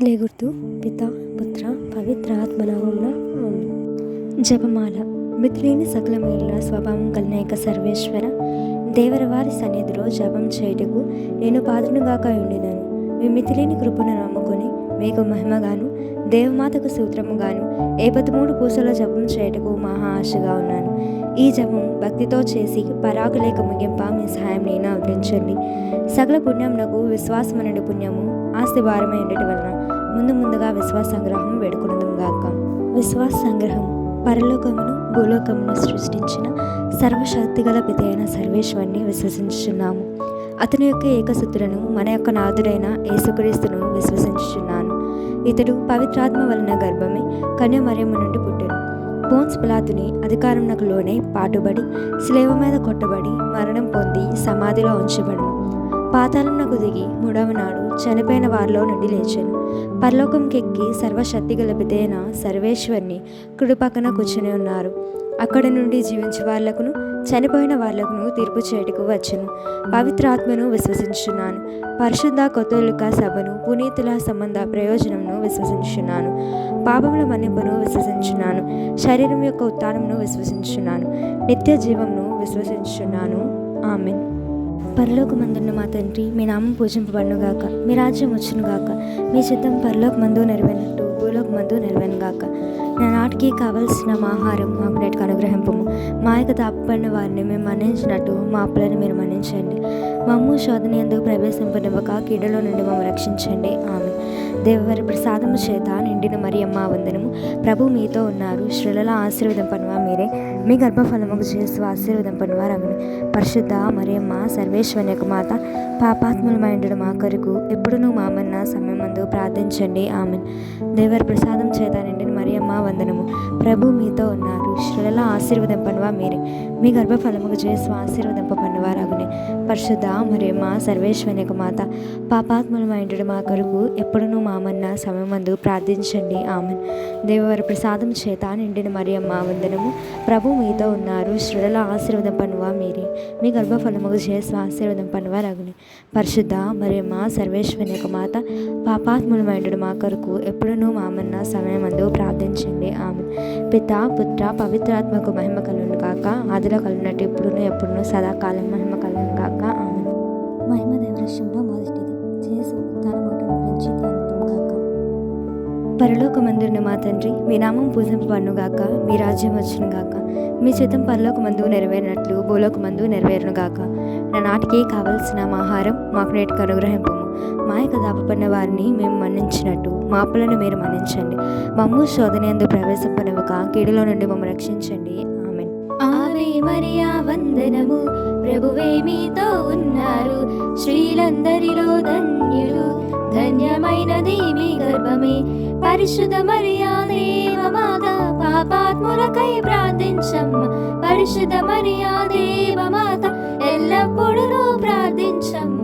అసలే గుర్తు పిత పుత్ర పవిత్ర ఆత్మనామంన జపమాల. మితిలేని సకల మేలుల స్వభావం కలిగిన యొక్క సర్వేశ్వర దేవరవారి సన్నిధిలో జపం చేయుటకు నేను పాత్రనుగాక ఉండినాను. మీ మితిలేని కృపను నమ్ముకొని మీకు మహిమగాను దేవమాతకు సూత్రముగాను ఏ పదమూడు పూసల జపం చేయుటకు మహా ఆశగా ఉన్నాను. ఈ జపం భక్తితో చేసి పరాకులేక ముగింప మీ సహాయం నేను అందించండి. సకల పుణ్యమునకు విశ్వాసమనుడి పుణ్యము ఆస్తి భారమై ఉండటం వలన ముందు ముందుగా విశ్వాస సంగ్రహం వేడుకున్నదం గాక. విశ్వాస సంగ్రహం పరలోకమును భూలోకమును సృష్టించిన సర్వశక్తిగల పిత అయిన సర్వేశ్వరిని విశ్వసించుచున్నాము. అతని యొక్క ఏకసూత్రులను మన యొక్క నాథుడైన యేసుక్రీస్తును విశ్వసించుచున్నాను. ఇతడు పవిత్రాత్మ వలన గర్భమే కన్యమర్యము నుండి పుట్టెను. పోన్స్ పిలాతుని అధికారంనకు లోనే పాటుబడి శ్లేవ మీద కొట్టబడి మరణం పొంది సమాధిలో ఉంచబడను. పాతాళంనకు దిగి మూడవ నాడు చనిపోయిన వారిలో నుండి లేచాను. పరలోకంకెక్కి సర్వశక్తి గలపితేన సర్వేశ్వరిని కుడి పక్కన కూర్చుని ఉన్నారు. అక్కడ నుండి జీవించే వాళ్ళకును చనిపోయిన వాళ్ళకును తీర్పు చేయటకు వచ్చను. పవిత్రాత్మను విశ్వసించున్నాను పరిశుద్ధ కొత్తలుక సభను పునీతుల సంబంధ ప్రయోజనంను విశ్వసించున్నాను పాపముల మన్నింపును విశ్వసించున్నాను శరీరం యొక్క ఉత్థానమును విశ్వసించున్నాను నిత్య జీవంను విశ్వసించున్నాను ఆమెన్. పరలోకమందున్న మా తండ్రి మీ నామం పూజింపబడునుగాక మీ రాజ్యం వచ్చునుగాక మీ చిత్తం పరలోకమందు నెరవేరినట్టు భూలోకమందు నెరవేరుగాక నా నాటికి కావలసిన మా ఆహారం మాకు నేటికి అనుగ్రహింపము. మా యొక్క తాపబడిన వారిని మేము మన్నించినట్టు మా అప్పులను మీరు మన్నించండి. మమ్ము శోధన ఎందుకు ప్రవేశింపనివ్వక కీడలో నుండి మమ్మల్ని రక్షించండి. ఆమె దేవవారి ప్రసాదము చేత నిండిన మరి అమ్మ వందనము. ప్రభు మీతో ఉన్నారు. శ్రీల ఆశీర్వదం పనువా మీరే మీ గర్భఫలముకు చేస్తూ ఆశీర్వదింపని పనువారు పరిశుద్ధ మరియమ్మ సర్వేశ్వరి యొక్క మాత పాపాత్ములమైండు మా కొరకు ఎప్పుడునూ మామన్న సమయమందు ప్రార్థించండి. ఆమె దేవర్ ప్రసాదం చేత నిండిన మరియమ్మ వందనము. ప్రభు మీతో ఉన్నారు. శ్రీలలో ఆశీర్వదింపనివా మీరే. మీ గర్భఫలముకు చేస్తూ ఆశీర్వదం పనువారు పరిశుద్ధ మరియమ్మ సర్వేశ్వరి యొక్క మాత పాపాత్ములమైండు మా కొరకు ఎప్పుడునూ మామన్న సమయమందు ప్రార్థించండి. ఆమె దేవవారి ప్రసాదం చేత నిండిన మరియమ్మ వందనము. ప్రభు మీతో ఉన్నారు. శ్రుడల ఆశీర్వదం పనువా మీరే. మీ గర్భఫలముకు చేసి ఆశీర్వదం పనువా రగుని. పరిశుద్ధ మరియమ్మ సర్వేశ్వరి యొక్క మాత పాపాత్ములమైనడు మా కొరకు ఎప్పుడునూ మామన్న సమయమందు ప్రార్థించండి. ఆమె పిత పుత్ర పవిత్రాత్మకు మహిమ కలను కాక ఆదిలో కలిగినట్టు ఇప్పుడును ఎప్పుడును సదాకాలం మహిమ కలుగును కాక ఆమె మహిమ దేవరక్షంలో మొదటిది. చేసు తన మొట్టను గురించి ధ్యానిద్దాం కాక పరలోకమందున్న మా తండ్రి మీ నామం పూజింపబడును గాక మీ రాజ్యం వచ్చును గాక. మీ చిత్తం పరలోకమందు నెరవేరినట్లు భూలోకమందు నెరవేరును గాక. నా నాటికి కావలసిన మా ఆహారం మాకు నేటికి అనుగ్రహింపము. మా యొక్క దాపపడిన వారిని మేము మన్నించినట్టు మా అప్పులను మీరు మన్నించండి. మమ్ము శోధన ఎందు ప్రవేశపడవక కీడులో నుండి మమ్మల్ని రక్షించండి. ఆమె ఆవే మరియా వందనము. ప్రభువే మీతో ఉన్నారు. స్త్రీలందరిలో ధన్యులు. ధన్యమైనది మీ గర్భమే. పరిశుద్ధ మరియా దేవమాత పాపాత్ములకై ప్రార్థించమ్మ. పరిశుద్ధ మరియా దేవమాత ఎల్లప్పుడూ ప్రార్థించమ్మ.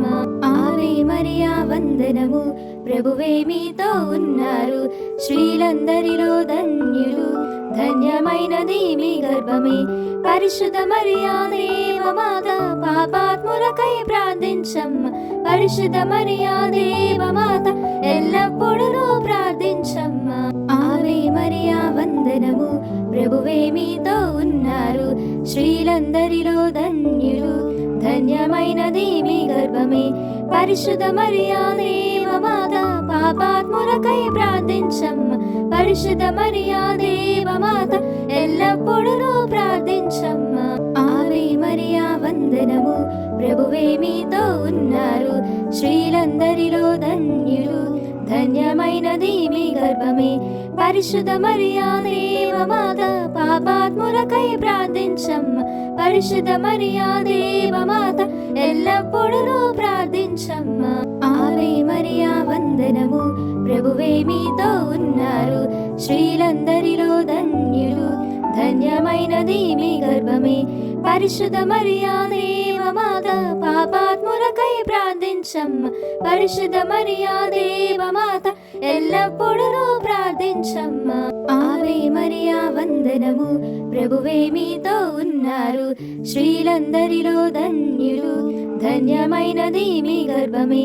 మరియా వందనము ప్రభువే మీతో ఉన్నారు. స్త్రీలందరిలో ధన్యులు. ధన్యమైనది మీ గర్భమే. పరిశుద్ధ మరియా దేవమాత పాపాత్ములకై ప్రార్థించమ్మ. పరిశుద్ధ మరియా దేవమాత ఎల్లప్పుడూ ప్రార్థించమ్మ. ఆవే మరియా వందనము ప్రభువే మీతో ఉన్నారు. స్త్రీలందరిలో ధన్యులు. ధన్యమైనది మీ గర్భమే. పరిశుద్ధ మరియా దేవమాత పాపాత్ములకై ప్రార్థించమ్మ పరిశుద్ధ మరియా దేవమాత ఎల్లప్పుడూ ప్రార్థించమ్మ ఆవే మరియా వందనము ప్రభువే మీతో ఉన్నారు. స్త్రీలందరిలో ధన్యులు. ధన్యమైనది మీ గర్భమే. పరిశుద్ధ మరియా దేవమాత పాపాత్ములకై ప్రార్థించమ్మ పరిశుద్ధ మరియా దేవమాత ఎల్లప్పుడూ ప్రార్థించమ్మ ఆవే మరియా వందనము. ప్రభువే మీతో ఉన్నారు. స్త్రీలందరిలో ధన్యులు. ధన్యమైనది మీ గర్భమే. పరిశుద్ధ మరియా దేవమాత పాపాత్ములకై ప్రార్థించమ్మ పరిశుద్ధ మరియా దేవమాత ఎల్లప్పుడూ ప్రార్థించమ్మ ఆవే మరియా వందనము ప్రభువే మీతో ఉన్నారు. స్త్రీలందరిలో ధన్యులు ధన్యమైనది మీ గర్భమే.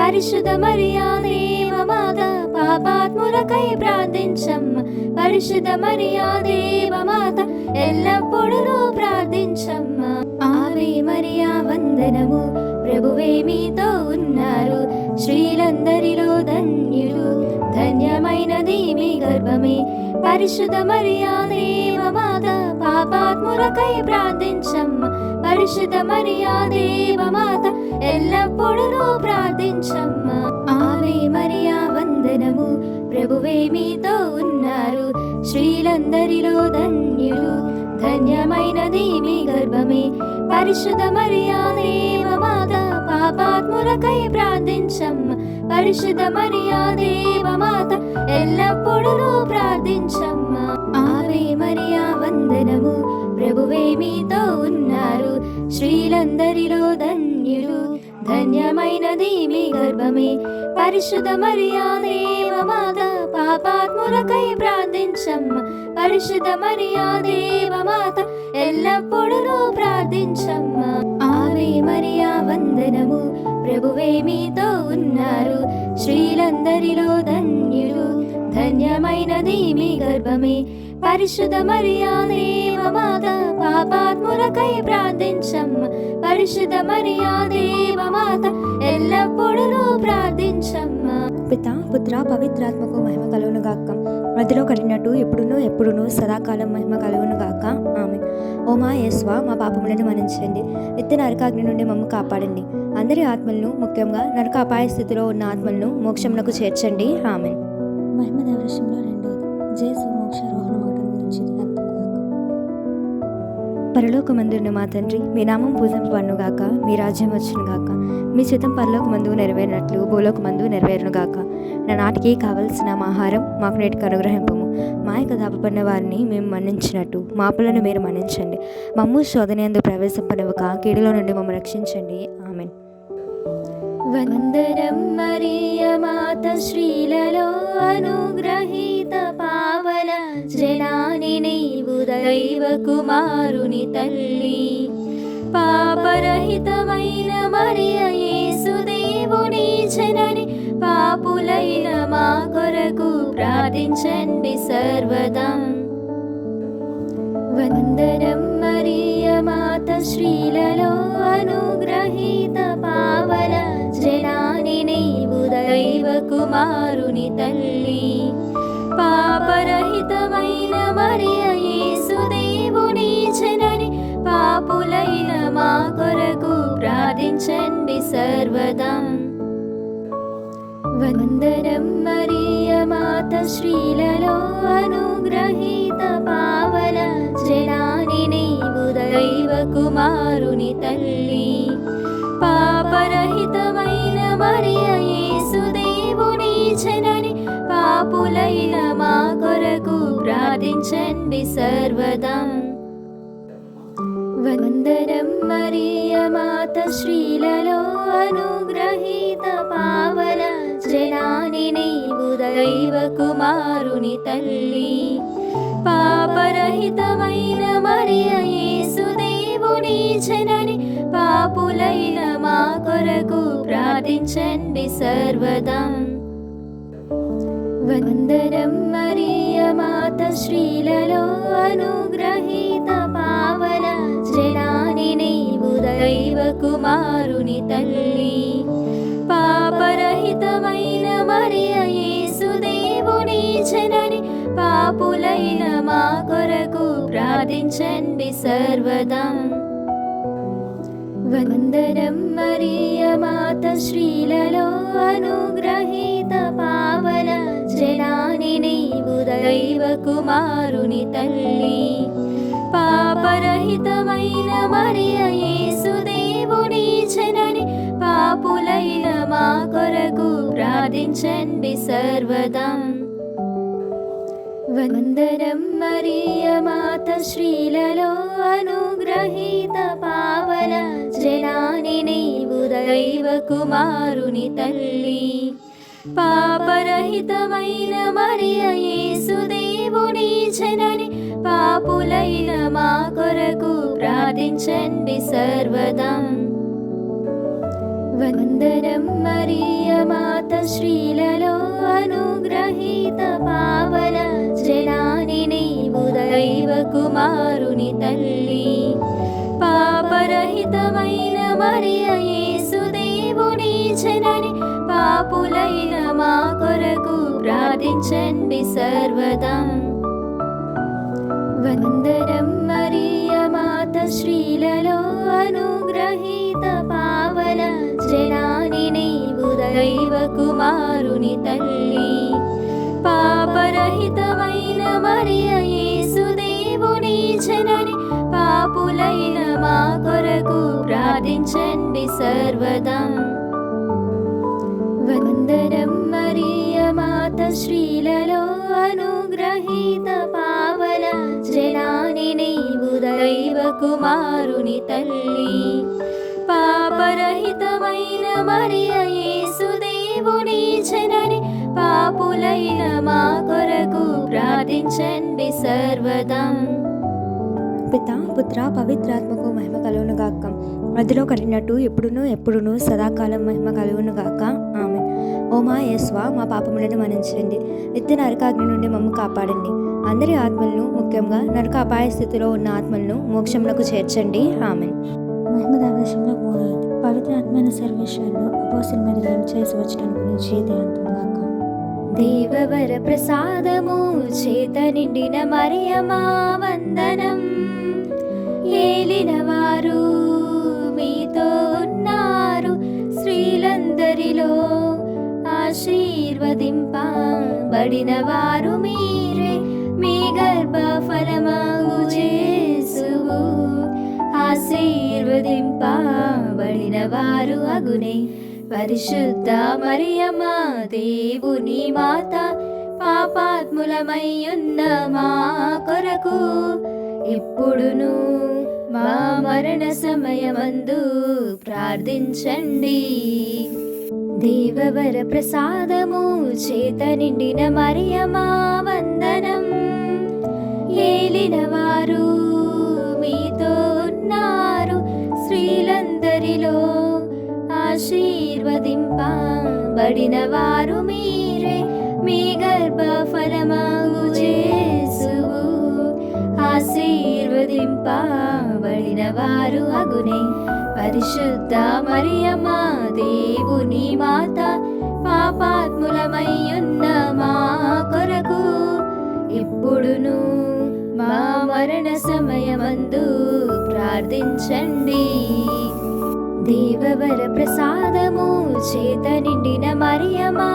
పరిశుద్ధ మరియా దేవమాత పాప పాపాత్ములకై ప్రార్థించమ్మ పరిశుద్ధ మరియా దేవమాత ఎల్లప్పుడూ ప్రార్థించమ్మా. ఆవే మరియా వందనము. ప్రభువే మీతో ఉన్నారు. స్త్రీలందరిలో ధన్యులు ధన్యమైనది మీ గర్భమే. పరిశుద్ధ మరియా దేవమాత పాపాత్ములకై ప్రార్థించమ్మ. పరిశుద్ధ మరియా దేవమాత ఎల్లప్పుడూ ప్రార్థించమ్మ. ఆవే మరియా వందనము. ప్రభువే మీతో ఉన్నారు. స్త్రీలందరిలో ధన్యులు. ధన్యమైనది మీ గర్భమే. పరిశుద్ధ మరియా దేవమాత పాపాత్ములకై ప్రార్థించమ్మ పరిశుద్ధ మర్యాద దేవమాత ఎల్లప్పుడూ ప్రార్థించమ్మ ఆవే మరియా వందనము. ప్రభువే మీతో ఉన్నారు. స్త్రీలందరిలో ధన్యులు. ధన్యమైనది మీ గర్భమే. పరిశుద్ధ మరియా దేవమాత పాపాత్ములకై ప్రార్థించమ్మ. పరిశుద్ధ మరియా దేవమాత ఎల్లప్పుడూ ప్రార్థించమ్మ. ఆవే మరియా వందనము. ప్రభువే మీతో ఉన్నారు. స్త్రీలందరిలో ధన్యులు. ధన్యమైనది మీ గర్భమే. పరిశుద్ధ మరియా దేవమాత పాపాత్ములకై ప్రార్థించమ్మ. పరిశుద్ధ మరియా దేవమాత ఎల్లప్పుడూ ప్రార్థించమ్మ. పిత పుత్ర పవిత్రాత్మకు మహిమ కలుగును గాక. అదిలో కడిగినట్టు ఎప్పుడునూ ఎప్పుడునూ సదాకాలం మహిమ కలుగును గాక. ఆమె ఓ మా యేస్వ మా పాపములను మన్నించండి. నిత్య నరకాగ్ని నుండి మమ్మ కాపాడండి. అందరి ఆత్మలను ముఖ్యంగా నరక అపాయ స్థితిలో ఉన్న ఆత్మలను మోక్షమునకు చేర్చండి. ఆమె మహిమ దేవరశంలో రెండవది జేసు పరలోకమందున్న మా తండ్రి మీ నామం పూజింపబడును గాక మీ రాజ్యం వచ్చును గాక మీ చిత్తం పరలోక మందు నెరవేరినట్లు భూలోక మందు నెరవేరును గాక నా నాటికి కావలసిన మా ఆహారం మాకు నేటికి అనుగ్రహింపము. మా యొక్క దాపబడిన వారిని మేము మన్నించినట్టు మా మీరు మన్నించండి. మమ్ము శోధనయందు ప్రవేశింపనివ్వక కీడులో నుండి మమ్మల్ని రక్షించండి. ఆమెన్. వందనం మరియ మాత శ్రీలలో అనుగ్రహీ పావన జనాని నీవు దైవ కుమారుని తల్లి. పాపరహితమైన మరియ యేసుదేవుని జనని పాపులైన మా కొరకు ప్రార్థించండి సర్వదం. వందనం మరియ మాత శ్రీలలో అనుగ్రహీత పావన జనాని నీవు దైవ కుమారుని తల్లి. పాపరహితమైన మరియ యేసుదేవుని జనని పాపులైన మా కొరకు ప్రార్థించండి సర్వదా వందనం మరియ మాత శ్రీలలో అనుగ్రహీత పావన జనాని నీవు దైవ కుమారుని తల్లి పాపరహితమైన మరియ యేసుదేవుని జనని పాపులైన మా కొరకు ప్రార్థించండి సర్వదం. వందనం మరియ మాత శ్రీలలో అనుగ్రహీత పావన జనాని నీవు దైవ కుమారుని తల్లి. పాపరహితమైన మరియ యేసుదేవుని జనని పాపులైన మా కొరకు ప్రార్థించండి సర్వదం. वन्दनं मरीयमात श्रीललो अनुग्रहीत पावन। जनानि नैवु दैवकुमारुनि तल्लि। पापरहितमैन मरियये सुदेवुनि जननि। पापुलैन मा कोरकु मारकु सर्वदम्। वन्दनं मरीयमात श्रीललो अनुग्रहीत पावन। శ్రీలలో నీవు దైవ కుమారుని తల్లి. పాపరహితమైన మరియ యేసుదేవుని జనని పాపులైన మా కొరకు ప్రార్థించండి సర్వదం. వందనం మరియ మాత శ్రీలలో అనుగ్రహీత పావన జనాని నీవు దైవ కుమారుని తల్లి. పాపరహితమైన మరియ యేసుదేవుని జనని పాపులైన మా కొరకు ప్రార్థించండి సర్వదం. వందనం మరియ మాత శ్రీలలో అనుగ్రహీత పావన జనాని నీవు దైవ కుమారుని తల్లి. పాపరహితమైన మరియ యేసుదేవుని జనని పాపులైన మా కొరకు ప్రార్థించండి సర్వదం. వందనం మరియ మాత శ్రీలలో అనుగ్రహీత పావన జనాని నీవు దైవ కుమారుని తల్లి. పాపరహితమైన మరియ యేసుదేవుని జనని పాపులైన మా కొరకు ప్రార్థించండి సర్వదం. శ్రీలలో అనుగ్రహీత పావన జనాని నీవు దైవ కుమారుని తల్లి. పాపరహితమైన మరియ యేసుదేవుని జనని పాపులైన మా కొరకు ప్రార్థించండి సర్వదం. పిత పుత్ర పవిత్రాత్మకు మహిమ కలుగును గాక అదిలో కలిగినట్టు ఎప్పుడునూ ఎప్పుడునూ సదాకాలం మహిమ కలుగును గాక ఓ మా యేస్వ మా పాపములను మన్నించండి. నిత్య నరకాగ్ని నుండి మమ్మ కాపాడండి. అందరి ఆత్మలను ముఖ్యంగా నరక అపాయ స్థితిలో ఉన్న ఆత్మలను మోక్షములకు చేర్చండి. ఆమె మహిమదావశంలో మూడవది పవిత్ర ఆత్మైన సర్వేశ్వరులు అపోసిన మీద ఏం చేసి వచ్చిన గురించి ధ్యానం గాక. దేవవర ప్రసాదము చేత నిండిన మరియమా వందనం. ఏలిన వారు మీతో ఉన్నారు స్త్రీలందరిలో ఆశీర్వదింపబడిన వారు మీరే. మీ గర్భ ఫలమాగు చేసువు ఆశీర్వదింపబడిన వారు అగునే. పరిశుద్ధ మరియమ్మా దేవుని మాత పాపాత్ములమయ్యున్న మా కొరకు ఇప్పుడును మా మరణ సమయమందు ప్రార్థించండి. దేవవర ప్రసాదము చేత నిండిన మరియమా వందనం ఏలిన వారు మీతో ఉన్నారు స్త్రీలందరిలో ఆశీర్వదింపబడిన వారు మీరే మీ గర్భ ఫలమగు ఆశీర్వదింపబడిన వారు అగునే పరిశుద్ధ మరియమా దేవుని మాత పాపాత్ములమయ్యున్న మా కొరకు ఇప్పుడును మా మరణ సమయమందు ప్రార్థించండి. దేవవర ప్రసాదము చేత నిండిన మరియమా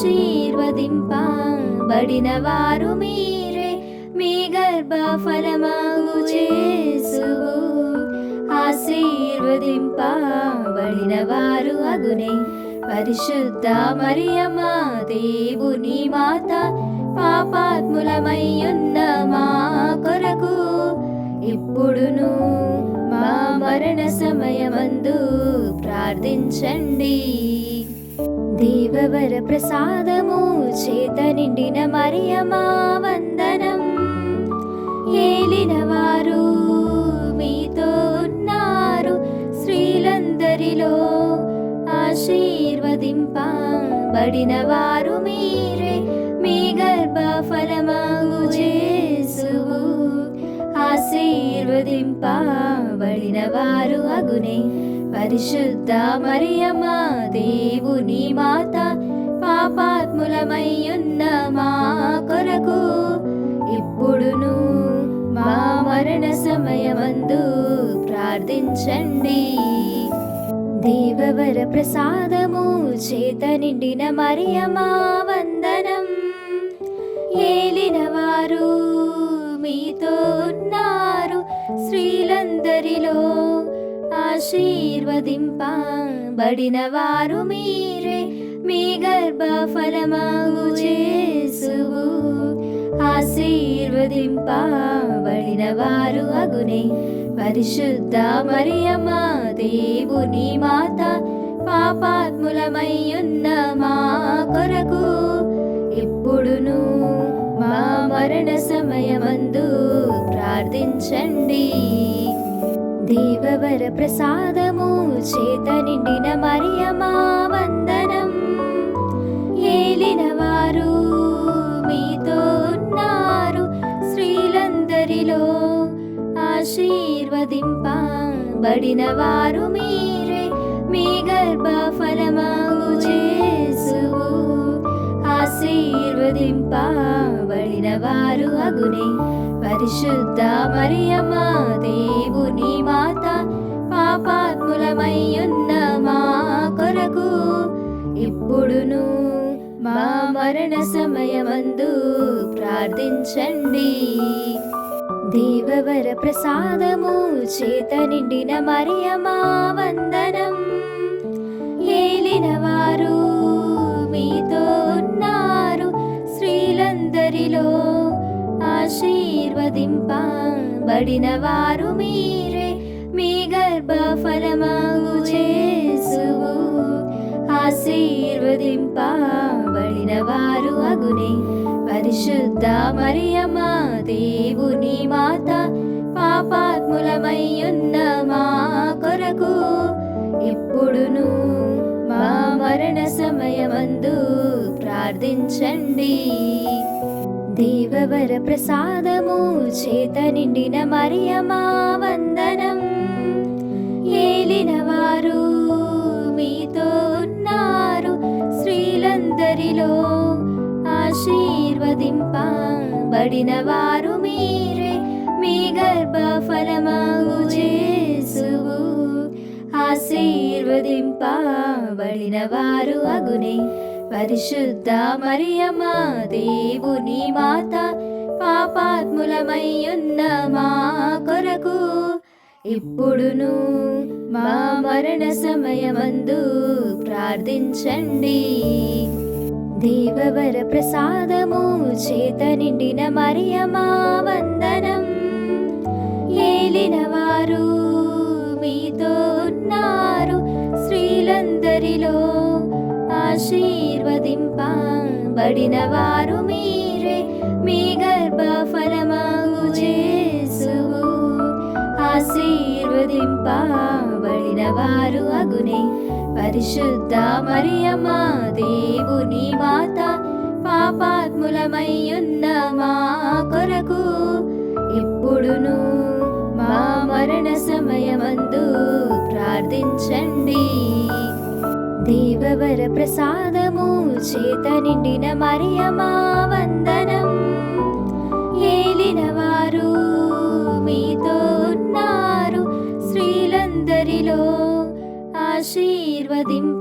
ఆశీర్వదింపబడిన వారు మీరే. మీ గర్భ ఫలమాగు చేసువు ఆశీర్వదింపబడిన వారు అగునే. పరిశుద్ధ మరియమా దేవుని మాత పాపాత్ములమయ్యున్న మా కొరకు ఇప్పుడును మా మరణ సమయమందు ప్రార్థించండి. దేవవర ప్రసాదము చేత నిండిన మరియమా వందనం. ఏలిన వారు మీతో ఉన్నారు స్త్రీలందరిలో ఆశీర్వదింపబడిన వారు మీరే. మీ గర్భ చేసు ఆశీర్వదింపా ఆశీర్వదింపబడిన వారు అగునే. పరిశుద్ధ మరియమ్మ దేవుని మాత పాపాత్ములమయ్యున్న మా కొరకు ఇప్పుడును మా మరణ సమయమందు ప్రార్థించండి. దేవవర ప్రసాదము చేత నిండిన మరియమా వందనం. ఏలిన వారు మీతో ఉన్నారు స్త్రీలందరిలో ఆశీర్వదింపబడిన వారు మీరే. మీ గర్భ ఫలమాగు చేసువు ఆశీర్వదింపబడిన వారు అగునే. పరిశుద్ధ మరియమ్మ దేవుని మాత పాపాత్ములమయ్యున్న మా కొరకు ఇప్పుడును మా మరణ సమయమందు ప్రార్థించండి. దేవవర ప్రసాదము చేత నిండిన మరియమా వందనం. ఏలిన వారు మీతో ఉన్నారు స్త్రీలందరిలో ఆశీర్వదింపబడిన వారు మీరే. మీ గర్భ ఫలమాగు చేసువు ఆశీర్వదింపబడిన వారు అగునే. పరిశుద్ధ మరియమా దేవుని మాత పాపాత్ములమయ్యున్న మా కొరకు ఇప్పుడును మా మరణ సమయమందు ప్రార్థించండి. దేవవర ప్రసాదము చేత నిండిన మరియమా వందనం లేలినవా ఆశీర్వదింపబడిన వారు మీరే. మీ గర్భ ఫలమాగు చేసువు ఆశీర్వదింపబడిన వారు అగునే. పరిశుద్ధ మరియమా దేవుని మాత పాపాత్ములమయ్యున్న మా కొరకు ఇప్పుడును మా మరణ సమయమందు ప్రార్థించండి. దేవవర ప్రసాదము చేత నిండిన మరియమా వందనం. ఏలిన వారు మీతో ఉన్నారు స్త్రీలందరిలో ఆశీర్వదింపబడిన వారు మీరే. మీ గర్భ ఫలమాగు చేసువు ఆశీర్వదింపబడిన వారు అగునే. పరిశుద్ధ మరియమా దేవుని మాత పాపాత్ములమయ్యున్న మా కొరకు. ఇప్పుడును మా మరణ సమయమందు ప్రార్థించండి. దేవవర ప్రసాదము చేత నిండిన మరియమా వందనం. ఏలిన వారు మీతో ఉన్నారు స్త్రీలందరిలో ఆశీర్వదింపబడిన వారు మీరే. మీ గర్భ ఫలమాగు చేసువు ఆశీర్వదింపబడిన వారు అగునే. పరిశుద్ధ మరియమా దేవుని మాత పాపాత్ములమయ్యున్న మా కొరకు ఎప్పుడును మా మరణ సమయమందు ప్రార్థించండి. దేవవర ప్రసాదము చేత నిండిన మరియమా వందనం ఏలిన వారు మీతో ఉన్నారు స్త్రీలందరిలో ఆశీర్వదింపబడిన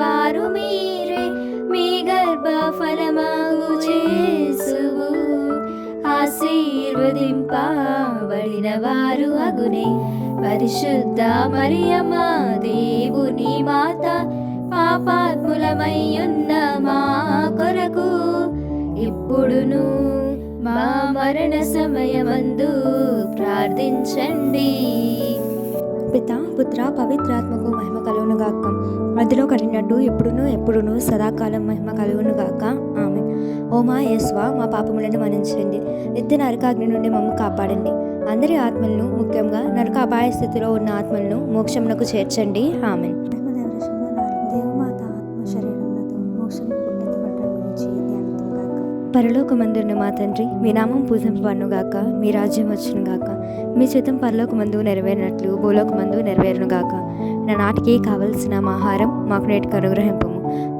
వారు మీరే మీ గర్భ ఫలమాగు చేసువు ఆశీర్వదింపబడిన వారు అగునే పరిశుద్ధ మరియమా దేవుని మాత పాపాత్ములమయ్యున్న మా కొరకు ఇప్పుడును మా మరణ సమయమందు ప్రార్థించండి. పిత పుత్ర పవిత్రాత్మకు మహిమ కలుగును గాక అదిలో కలిగినట్టు ఎప్పుడునూ ఎప్పుడునూ సదాకాలం మహిమ కలుగును గాక ఓ మా యేస్వ మా పాపములను మన్నించండి. నిత్య నరకాగ్ని నుండి మమ్మ కాపాడండి. అందరి ఆత్మలను ముఖ్యంగా నరక అపాయ స్థితిలో ఉన్న ఆత్మలను మోక్షమునకు చేర్చండి. ఆమెన్. ఆత్మ గురించి పరలోకమందున్న మా తండ్రి మీ నామం పూజింపబడును గాక మీ రాజ్యం వచ్చును గాక మీ చిత్తం పరలోకమందు నెరవేరినట్లు భూలోకమందు నెరవేరును గాక. నా నాటికి కావలసిన మా ఆహారం మాకు నేటికి అనుగ్రహింపు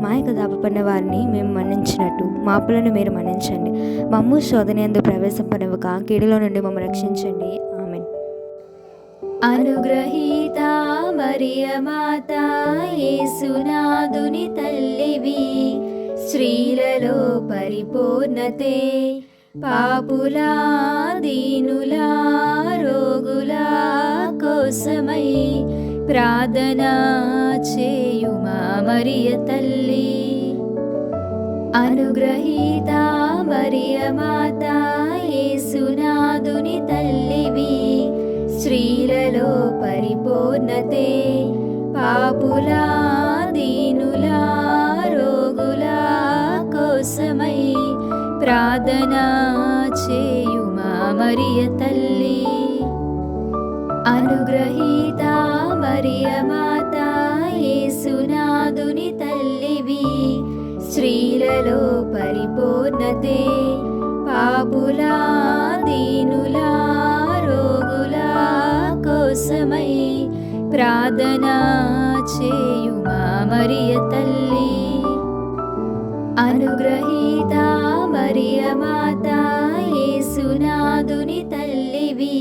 మా యొక్క దాపపడిన వారిని మేము మన్నించినట్టు. మా అప్పులను మీరు మన్నించండి. మమ్ము శోధనేందు ప్రవేశపడవక కీడులో నుండి మమ్మల్ని రక్షించండి. ఆమెన్. అనుగ్రహీత మరియ మాత యేసునాదుని తల్లివి స్త్రీలలో పరిపూర్ణతే పాపులా దీనులా రోగులా కోసమై ప్రార్థన చేయుమా మరియ తల్లి? అనుగ్రహీత మరియ మాత యేసునాదుని తల్లివి స్త్రీలలో పరిపూర్ణతే పాపులా దీనులా రోగులా కోసమై ప్రార్థనా చేయుమా మరియ తల్లి? అనుగ్రహీత మరియ మాత తల్లివి స్త్రీలలో పరిపూర్ణతే పాపులా దీనులా రోగులా కోసమై ప్రార్థనా చేయుమా మరియ తల్లి. అనుగ్రహీత మరియ మాత యేసునాదుని తల్లివి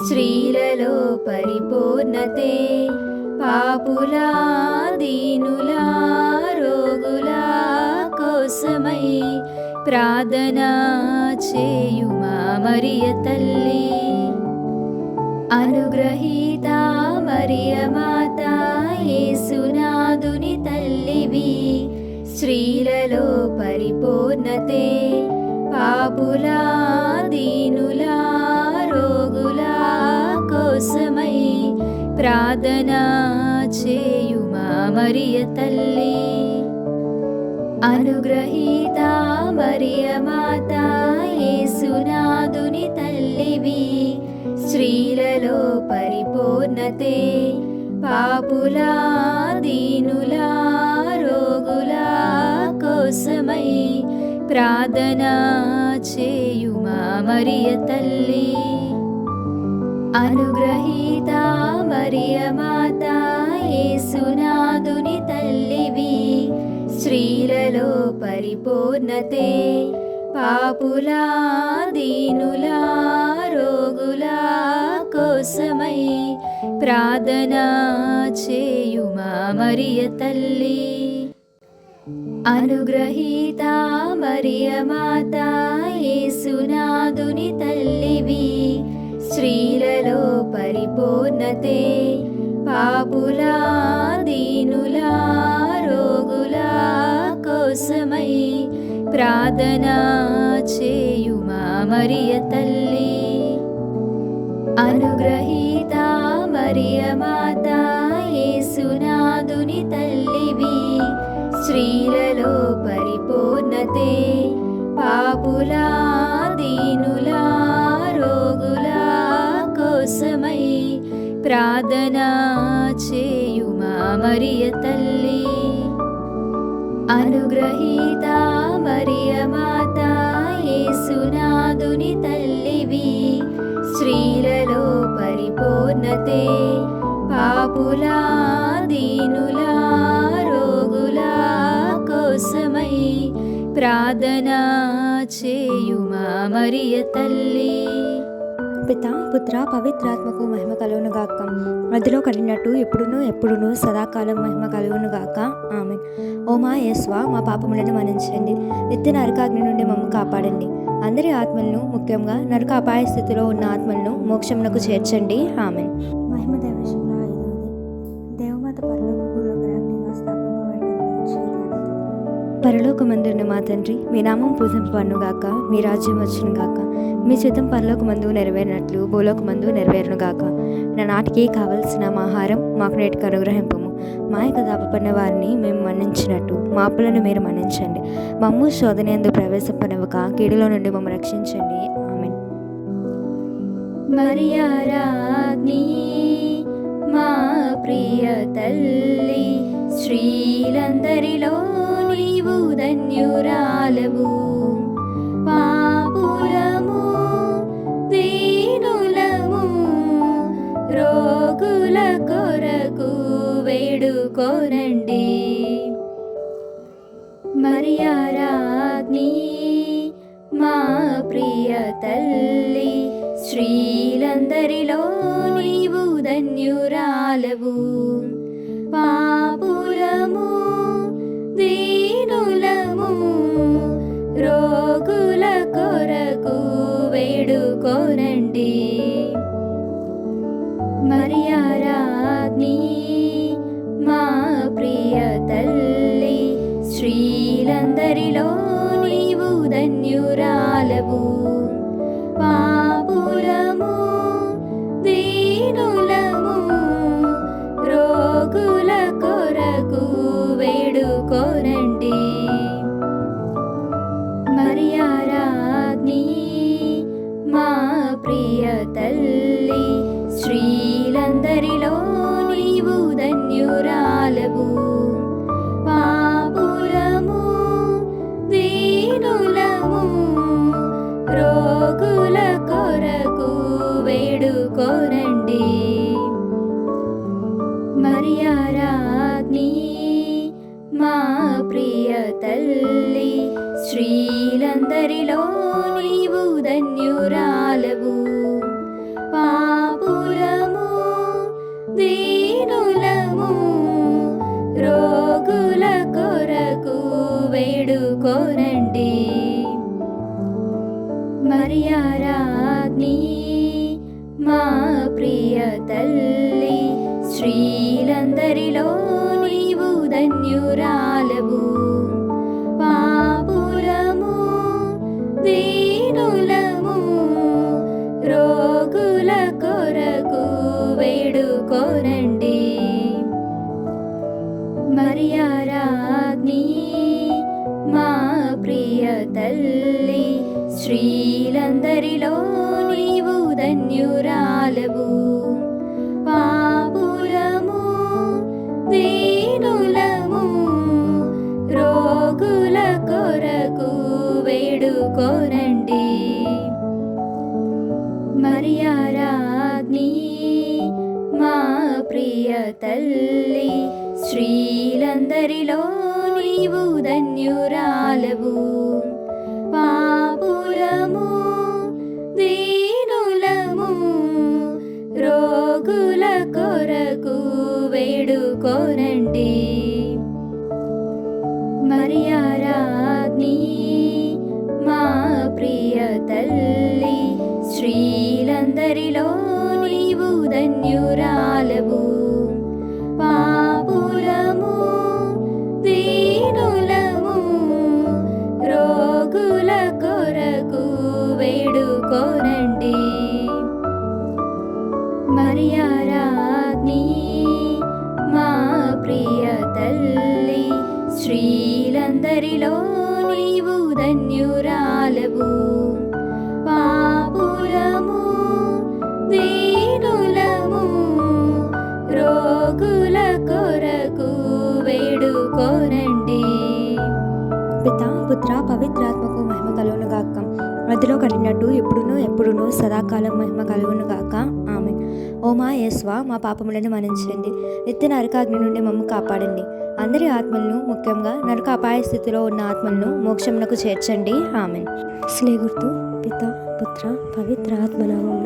స్త్రీలలో పరిపూర్ణతే పాపులా దీనులా రోగులా కోసమై ప్రార్థనా చేయుమా మరియ తల్లి. అనుగ్రహీత మరియ మాత యేసునాదుని తల్లివి. స్త్రీలలో పరిపూర్ణతే పాపులా దీనులా రోగులా కోసమై ప్రార్థనా చేయుమా మరియ తల్లి? అనుగ్రహీత మరియ మాత యేసునాదుని తల్లివి. స్త్రీలలో పరిపూర్ణతే పాపులా దీనులా రోగులా కోసమై ప్రార్థనా చేయుమా మరియ తల్లి? అనుగ్రహీత మరియ మాత తల్లివి. స్త్రీలలో పరిపూర్ణతే పాపులా దీనులా రోగులా కోసమై ప్రార్థనా చేయుమా మరియ తల్లి. అనుగ్రహీత మరియ మాత తల్లివి. స్త్రీలలో పరిపూర్ణతే పాపులా దీనులా రోగులా కోసమై ప్రార్థనా చేయుమా మరియ తల్లి. అనుగ్రహీత మరియ మాత యేసునాదుని తల్లివి. స్త్రీలలో పరిపూర్ణతే పాపులా దీనులా ప్రార్థన చేయుమా మరియ తల్లి అనుగ్రహీత మరియ మాత యేసునాదుని తల్లివి స్త్రీలలో పరిపూర్ణతే పాపులా దీనులా రోగులా కోసమై ప్రార్థన చేయుమా మరియ తల్లి పిత పుత్ర పవిత్రాత్మకు మహిమ కలుగును గాక మధ్యలో కలిగినట్టు ఎప్పుడునూ ఎప్పుడునూ సదాకాలం మహిమ కలుగును గాక ఆమె ఓ మా యేస్వా మా పాపములను మరణించండి నిత్య నరకాగ్ని నుండి మమ్మ కాపాడండి. అందరి ఆత్మలను ముఖ్యంగా నరక అపాయ స్థితిలో ఉన్న ఆత్మలను మోక్షమునకు చేర్చండి. ఆమె మహిమ దేవశంలో పరలోకమందున్న మా తండ్రి మీ నామం పూజింపను గాక మీ రాజ్యం వచ్చును గాక మీ చిత్తం పరలోకమందు నెరవేరినట్లు భూలోకమందు నెరవేరును గాక నా నాటికి కావలసిన మా ఆహారం మాకు నేటికి అనుగ్రహింపము. మా యొక్క దాపపడిన వారిని మేము మన్నించినట్టు మా అప్పులను మీరు మన్నించండి. మమ్ము శోధన ఎందు ప్రవేశపనవక కీడులో నుండి మమ్మల్ని రక్షించండి. ఆమె మరియారాజ్ఞి మా ప్రియ తల్లి స్త్రీలందరిలో నీవు ధన్యురాలవు పాపులము దీనులము రోగుల కొరకు వేడుకోనండి మరియారాజ్ఞి మా ప్రియ తల్లి స్త్రీలందరిలో నీవు ధన్యురాలవు పాపులము దీ రోగుల కొరకు వేడుకోనండి. మరియారాజ్ఞి మా ప్రియ తల్లి స్త్రీలందరిలో తల్లి స్త్రీలందరిలో నీవు ధన్యురాలవు. పాపులము దీనులము రోగుల కొరకు వేడుకోరండి మరియారాజ్ఞి మా ఇప్పుడును సదాకాలం మహిమ కలుగును గాక ఆమె ఓ మా యేస్వా మా పాపములను మరణించండి నిత్య నరకాగ్ని నుండి మమ్మ కాపాడండి. అందరి ఆత్మలను ముఖ్యంగా నరక అపాయ స్థితిలో ఉన్న ఆత్మలను మోక్షమునకు చేర్చండి. ఆమె స్నేహితు పిత పుత్ర పవిత్ర ఆత్మనామం